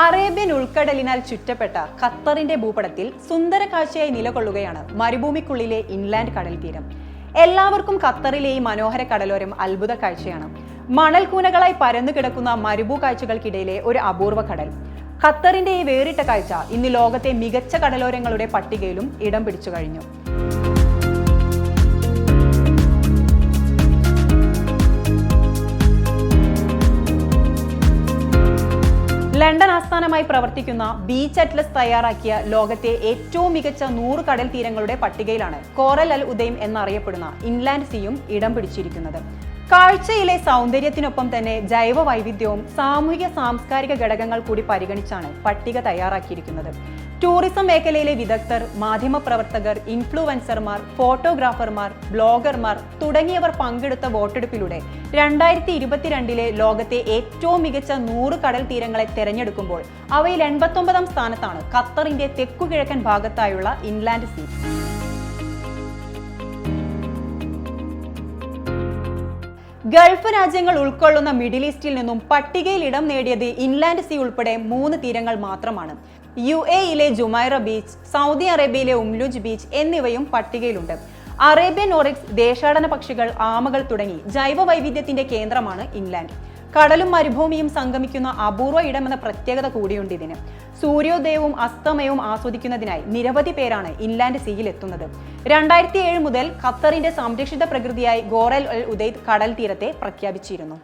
Arabian ഉൾക്കടലിനാൽ ചുറ്റപ്പെട്ട ഖത്തറിന്റെ ഭൂപടത്തിൽ സുന്ദര കാഴ്ചയായി നിലകൊള്ളുകയാണ് മരുഭൂമിക്കുള്ളിലെ ഇൻലാൻഡ് കടൽ തീരം എല്ലാവർക്കും ഖത്തറിലെ ഈ മനോഹര കടലോരം അത്ഭുത കാഴ്ചയാണ്. മണൽക്കൂനകളായി പരന്നു കിടക്കുന്ന മരുഭൂ കാഴ്ചകൾക്കിടയിലെ ഒരു അപൂർവ കടൽ. ഖത്തറിന്റെ ഈ വേറിട്ട കാഴ്ച ഇന്ന് ലോകത്തെ മികച്ച കടലോരങ്ങളുടെ പട്ടികയിലും ഇടം പിടിച്ചു കഴിഞ്ഞു. ലണ്ടൻ ആസ്ഥാനമായി പ്രവർത്തിക്കുന്ന ബീച്ച് അറ്റ്ലസ് തയ്യാറാക്കിയ ലോകത്തെ ഏറ്റവും മികച്ച നൂറ് കടൽ തീരങ്ങളുടെ പട്ടികയിലാണ് കോറൽ അൽ ഉദയം എന്നറിയപ്പെടുന്ന ഇൻലാൻഡ് സീയും ഇടം പിടിച്ചിരിക്കുന്നത്. കാഴ്ചയിലെ സൗന്ദര്യത്തിനൊപ്പം തന്നെ ജൈവ വൈവിധ്യവും സാമൂഹിക സാംസ്കാരിക ഘടകങ്ങൾ കൂടി പരിഗണിച്ചാണ് പട്ടിക തയ്യാറാക്കിയിരിക്കുന്നത്. ടൂറിസം മേഖലയിലെ വിദഗ്ധർ മാധ്യമപ്രവർത്തകർ ഇൻഫ്ലുവൻസർമാർ ഫോട്ടോഗ്രാഫർമാർ ബ്ലോഗർമാർ തുടങ്ങിയവർ പങ്കെടുത്ത വോട്ടെടുപ്പിലൂടെ രണ്ടായിരത്തി ഇരുപത്തിരണ്ടിലെ ലോകത്തെ ഏറ്റവും മികച്ച നൂറ് കടൽ തീരങ്ങളെ തെരഞ്ഞെടുക്കുമ്പോൾ അവയിൽ എൺപത്തൊമ്പതാം സ്ഥാനത്താണ് ഖത്തറിന്റെ തെക്കുകിഴക്കൻ ഭാഗത്തായുള്ള ഇൻലാൻഡ് സീ ഗൾഫ് രാജ്യങ്ങൾ ഉൾക്കൊള്ളുന്ന മിഡിൽ ഈസ്റ്റിൽ നിന്നും പട്ടികയിൽ ഇടം നേടിയത് ഇൻലാൻഡ് സീ ഉൾപ്പെടെ മൂന്ന് തീരങ്ങൾ മാത്രമാണ്. യു എയിലെ ജുമൈറ ബീച്ച് സൗദി അറേബ്യയിലെ ഉംലുജ് ബീച്ച് എന്നിവയും പട്ടികയിലുണ്ട്. അറേബ്യൻ ഓറിക്സ് ദേശാടന പക്ഷികൾ ആമകൾ തുടങ്ങി ജൈവ വൈവിധ്യത്തിന്റെ കേന്ദ്രമാണ് ഇൻലാൻഡ്. കടലും മരുഭൂമിയും സംഗമിക്കുന്ന അപൂർവ ഇടമെന്ന പ്രത്യേകത കൂടിയുണ്ട് ഇതിന്. സൂര്യോദയവും അസ്തമയവും ആസ്വദിക്കുന്നതിനായി നിരവധി പേരാണ് ഇൻലാൻഡ് സീയിൽ എത്തുന്നത് രണ്ടായിരത്തി ഏഴ് മുതൽ ഖത്തറിന്റെ സംരക്ഷിത പ്രകൃതിയായി ഗോറൽ ഉദയ് കടൽ തീരത്തെ പ്രഖ്യാപിച്ചിരുന്നു.